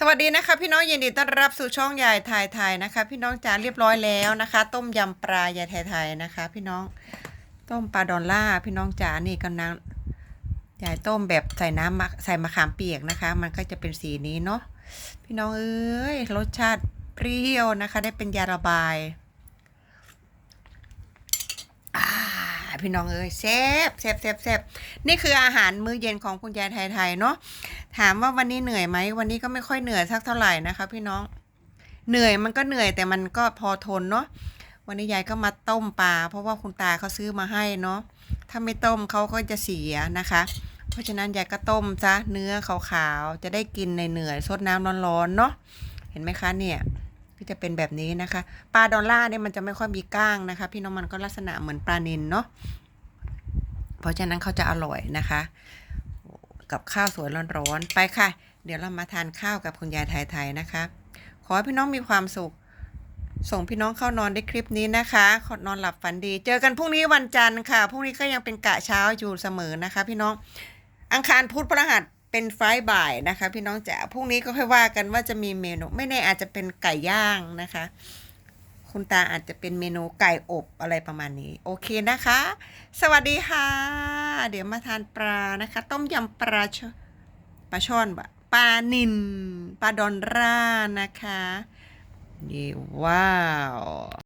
สวัสดีนะคะพี่น้องยินดีต้อนรับสู่ช่องยายไทยไทยนะคะ พี่น้องจ๋าเรียบร้อยแล้วนะคะ ต้มยำปลายายไทยไทยนะคะ พี่น้องต้มปลาดอลล่าพี่น้องจ๋านี่กำลังยายต้มแบบใส่น้ำใส่มะขามเปียกนะคะ มันก็จะเป็นสีนี้เนาะพี่น้องเอ้ยรสชาติเปรี้ยวนะคะ ได้เป็นยาระบายพี่น้องเอ้ยแซ่บแซ่บแซ่บแซ่บนี่คืออาหารมื้อเย็นของคุณยายไทยไทยเนาะ ถามว่าวันนี้เหนื่อยไหมวันนี้ก็ไม่ค่อยเหนื่อยสักเท่าไหร่นะคะ พี่น้อง เหนื่อยมันก็เหนื่อยแต่มันก็พอทนเนาะวันนี้ยายก็มาต้มปลาเพราะว่าคุณตาเขาซื้อมาให้เนาะถ้าไม่ต้มเขาก็จะเสียนะคะ เพราะฉะนั้นยายก็ต้มซะเนื้อขาวๆจะได้กินในเหนื่อยๆซดน้ำร้อนๆเนาะเห็นไหมคะเนี่ยก็จะเป็นแบบนี้นะคะปลาดอลล่าเนี่ยมันจะไม่ค่อยมีก้างนะคะ พี่น้องมันก็ลักษณะเหมือนปลานิลเนาะเพราะฉะนั้นเขาจะอร่อยนะคะ กับข้าวสวยร้อนๆไปค่ะ เดี๋ยวเรามาทานข้าวกับคุณยายไทยๆนะคะ ขอให้พี่น้องมีความสุข ส่งพี่น้องเข้านอนได้คลิปนี้นะคะขอนอนหลับฝันดี เจอกันพรุ่งนี้วันจันทร์ค่ะพรุ่งนี้ก็ยังเป็นกะเช้าอยู่เสมอนะคะ พี่น้องอังคารพุธพฤหัสเป็นไฟบ่ายนะคะ พี่น้องจ๋าพรุ่งนี้ก็ค่อยว่ากันว่าจะมีเมนูไม่แน่อาจจะเป็นไก่ย่างนะคะคุณตาอาจจะเป็นเมนูไก่อบอะไรประมาณนี้ โอเคนะคะ สวัสดีค่ะ เดี๋ยวมาทานปลานะคะ ต้มยำปลาชปลาช่อนบะปลานินปลาดอนร่านะคะ นี่ว้าว